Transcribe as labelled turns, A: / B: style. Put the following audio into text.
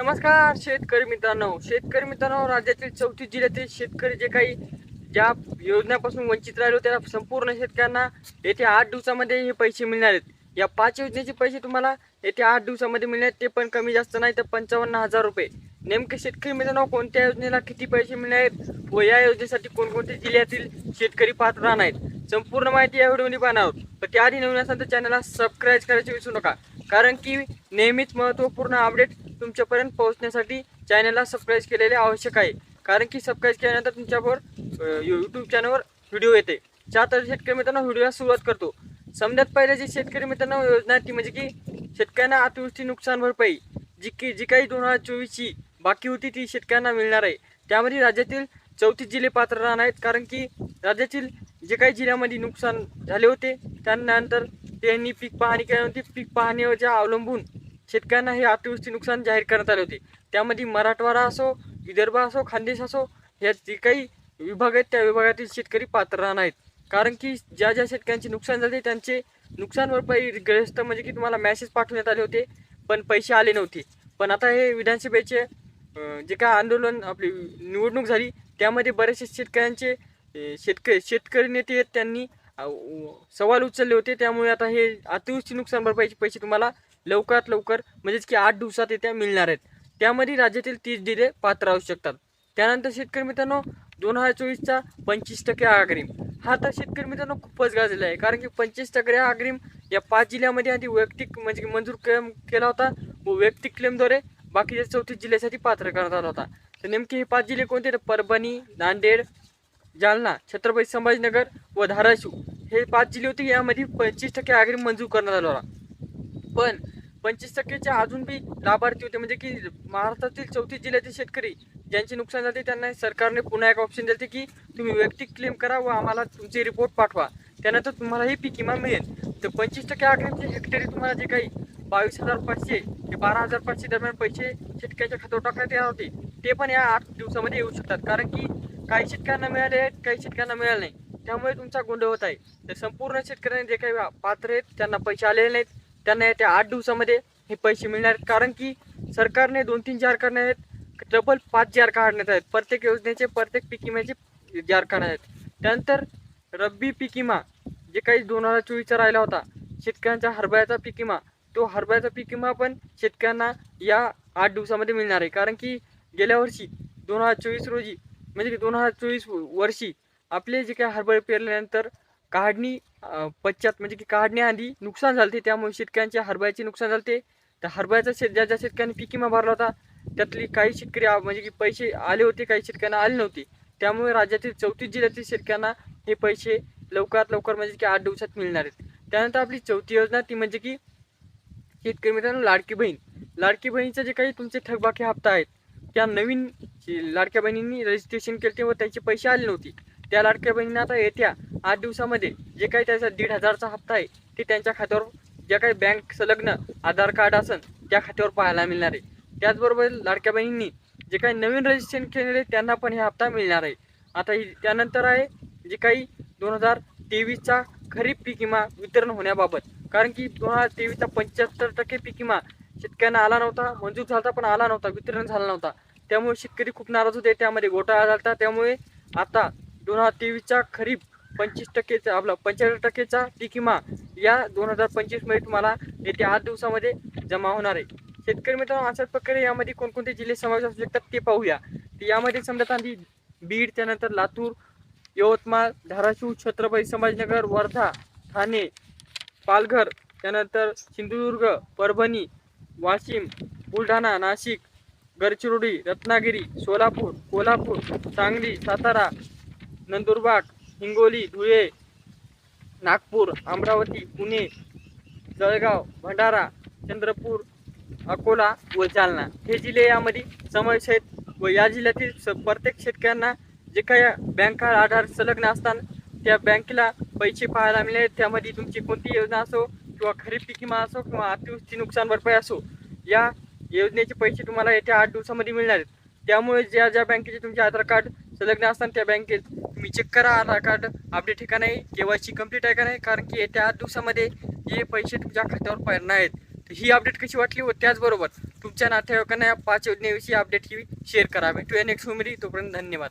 A: नमस्कार शेतकरी मित्रांनो. शेतकरी मित्रांनो राज्यातील चौथी जिल्ह्यातील शेतकरी जे काही ज्या योजनेपासून वंचित राहिले होते त्या संपूर्ण शेतकऱ्यांना येथे आठ दिवसामध्ये हे पैसे मिळणार आहेत. या पाच योजनेचे पैसे तुम्हाला येथे आठ दिवसामध्ये मिळणार आहेत. ते पण कमी जास्त नाही तर पंचावन्न हजार रुपये. नेमके शेतकरी मित्रांनो कोणत्या योजनेला किती पैसे मिळणार आहेत व या योजनेसाठी कोणकोणत्या जिल्ह्यातील शेतकरी पात्र राहणार आहेत? संपूर्ण माहिती या व्हिडिओमध्ये पाहणार आहोत. पण त्याआधी नवीन असेल तर चॅनलला सबस्क्राईब करायचे विसरू नका. कारण की नेहमीच महत्त्वपूर्ण अपडेट तुमच्यापर्यंत पोहोचण्यासाठी चॅनलला सबस्क्राईब केलेले आवश्यक आहे. कारण की सबस्क्राईब केल्यानंतर तुमच्यावर यूट्यूब चॅनलवर व्हिडिओ येते. त्या तर शेतकरी मित्रांनो व्हिडिओला सुरुवात करतो. समजात पहिले जे शेतकरी मित्रांनो योजना आहे ती म्हणजे की शेतकऱ्यांना अतिवृष्टी नुकसान भरपाई जी की जी काही दोन हजार चोवीसची बाकी होती ती शेतकऱ्यांना मिळणार आहे. त्यामध्ये राज्यातील चौतीस जिल्हे पात्र राहणार आहेत. कारण की राज्यातील जे काही जिल्ह्यामध्ये नुकसान झाले होते त्यानंतर त्यांनी पीक पाहणी केल्यानंतर पीक पाहणीवरच्या अवलंबून शेतकऱ्यांना हे अतिवृष्टी नुकसान जाहीर करण्यात आले होते. त्यामध्ये मराठवाडा असो विदर्भ असो खानदेश असो या जे काही विभाग आहेत त्या विभागातील शेतकरी पात्र राहणार आहेत. कारण की ज्या ज्या शेतकऱ्यांचे नुकसान झाले त्यांचे नुकसान भरपाई ग्रस्त म्हणजे की तुम्हाला मॅसेज पाठवण्यात आले होते पण पैसे आले नव्हते. पण आता हे विधानसभेचे जे काय आंदोलन आपली निवडणूक झाली त्यामध्ये बरेचसे शेतकऱ्यांचे शेतकरी शेतकरी नेते आहेत त्यांनी सवाल उचलले होते त्यामुळे आता हे अतिवृष्टी नुकसान भरपाईचे पैसे तुम्हाला लवकरात लवकर म्हणजेच की आठ दिवसात येत्या मिळणार आहेत. त्यामध्ये राज्यातील तीस जिल्हे पात्र राहू शकतात. त्यानंतर शेतकरी मित्रांनो दोन हजार चोवीसचा पंचवीस टक्के आग्रीम हा तर शेतकरी मित्रांनो खूपच गाजलेला आहे कारण की पंचवीस टक्के हा अग्रिम या पाच जिल्ह्यामध्ये आधी वैयक्तिक म्हणजे मंजूर क्लेम केला होता व वैयक्तिक क्लेमद्वारे बाकीच्या चौतीस जिल्ह्यासाठी पात्र करण्यात आला होता. तर नेमके हे पाच जिल्हे कोणते? तर परभणी नांदेड जालना छत्रपती संभाजीनगर व धाराशिव हे पाच जिल्हे होते. यामध्ये पंचवीस टक्के आगरी मंजूर करण्यात आला होता. पण पंचवीस टक्केच्या अजून बी लाभार्थी होते. म्हणजे की महाराष्ट्रातील चौतीस जिल्ह्यातील शेतकरी ज्यांचे नुकसान झाले त्यांना सरकारने पुन्हा एक ऑप्शन दिले की तुम्ही वैयक्तिक क्लेम करा व आम्हाला तुमचे रिपोर्ट पाठवा. त्यानंतर तुम्हाला ही पीक विमा मिळेल. तर पंचवीस टक्के अग्रिमचे हेक्टरी तुम्हाला जे काही बावीस हजार पाचशे ते बारा हजार पाचशे दरम्यान पैसे शेतकऱ्याच्या खात्यावर टाकण्यात येणार होते. ते पण या आठ दिवसामध्ये येऊ शकतात. कारण की काही शेतकऱ्यांना मिळाले आहेत काही शेतकऱ्यांना मिळाले नाही. त्यामुळे तुमचा गोंधळ होत आहे. तर संपूर्ण शेतकऱ्यांनी जे काही पात्र आहेत त्यांना पैसे आलेले नाहीत. त्यांना येत्या आठ दिवसामध्ये हे पैसे मिळणार आहेत. कारण की सरकारने दोन तीन जार करण्यात आहेत. डबल पाच जार काढण्यात आहेत. प्रत्येक योजनेचे प्रत्येक पीक विम्याचे जार काढण्यात आहेत. त्यानंतर रब्बी पीक विमा जे काही दोन हजार चोवीसचा राहिला होता शेतकऱ्यांचा हरभऱ्याचा पीक विमा तो हरभऱ्याचा पीक विमा पण शेतकऱ्यांना या आठ दिवसामध्ये मिळणार आहे. कारण की गेल्या वर्षी दोन हजार चोवीस रोजी म्हणजे दोन हजार चोवीस वर्षी आपले जे काही हरभरे पेरल्यानंतर काढणी पश्चात म्हणजे की काढण्याआधी नुकसान झालते त्यामुळे शेतकऱ्यांच्या हरभऱ्याचे नुकसान झालते तर हरभऱ्याचा शेत ज्या ज्या शेतकऱ्यांनी पीक विमा भरला होता त्यातली काही शेतकरी म्हणजे की पैसे आले होते काही शेतकऱ्यांना आले नव्हते. त्यामुळे राज्यातील चौतीस जिल्ह्यातील शेतकऱ्यांना हे पैसे लवकरात लवकर म्हणजे की आठ दिवसात मिळणार आहेत. त्यानंतर आपली चौथी योजना ती म्हणजे की शेतकरी मित्रांनो लाडकी बहीण. लाडकी बहिणीचं जे काही तुमचे थकबाकी हप्ता आहेत त्या नवीन लाडक्या बहिणींनी रजिस्ट्रेशन केले व त्याचे पैसे आले नव्हते. त्या लाडक्या बहिणींना आता येत्या आठ दिवसामध्ये जे काही त्याचा दीड हजारचा हप्ता आहे ते त्यांच्या खात्यावर ज्या काही बँक संलग्न आधार कार्ड असन त्या खात्यावर पाहायला मिळणार आहे. त्याचबरोबर लाडक्या बहिणींनी जे काही नवीन रजिस्ट्रेशन केलेले त्यांना पण हे हप्ता मिळणार आहे. आता ही त्यानंतर आहे जे काही दोन हजार तेवीसचा खरीप पीक विमा वितरण होण्याबाबत. कारण की दोन हजार तेवीसचा पंच्याहत्तर टक्के पीक विमा शेतकऱ्यांना आला नव्हता मंजूर झाला पण आला नव्हता वितरण झाला नव्हता. त्यामुळे शेतकरी खूप नाराज होते त्यामध्ये घोटाळा झाला होता. त्यामुळे आता दोन हजार तेवीसचा खरीप पंचवीस टक्केचा आपला पंच्याहत्तर टक्केचा टिकिमा या दोन हजार पंचवीसमध्ये तुम्हाला येत्या आठ दिवसामध्ये जमा होणार आहे. शेतकरी मित्रांनो अशाच प्रकारे यामध्ये कोणकोणते जिल्हे समावेश असू शकतात ते पाहूया. यामध्ये समजा आधी बीड त्यानंतर लातूर यवतमाळ धाराशिव छत्रपती संभाजीनगर वर्धा ठाणे पालघर त्यानंतर सिंधुदुर्ग परभणी वाशिम बुलढाणा नाशिक गडचिरोली रत्नागिरी सोलापूर कोल्हापूर सांगली सातारा नंदुरबार हिंगोली धुळे नागपूर अमरावती पुणे जळगाव भंडारा चंद्रपूर अकोला व जालना. हे जिल्हे यामध्ये समावेश आहेत व या जिल्ह्यातील स प्रत्येक शेतकऱ्यांना जे काही बँक आधार संलग्न असताना त्या बँकेला पैसे पाहायला मिळेल. त्यामध्ये तुमची कोणती योजना असो किंवा खरीप पीक असो किंवा अतिवृष्टी नुकसान भरपाई असो या योजनेचे पैसे तुम्हाला येत्या आठ दिवसामध्ये मिळणार आहेत. त्यामुळे ज्या ज्या बँकेचे तुमचे आधार कार्ड संलग्न असताना त्या बँकेत तुम्ही चेक करा आधार कार्ड अपडेट आहे केवायसी सी कंप्लीट आहे का नाही कारण की येत्या आठ दिवसामध्ये हे पैसे तुमच्या खात्यावर पडणार आहेत. ही अपडेट कशी वाटली व त्याचबरोबर तुमच्या नातेवाईकांना या पाच योजनेविषयी अपडेट ही शेअर करा. भेटूया नेक्स्ट होमरी तोपर्यंत धन्यवाद.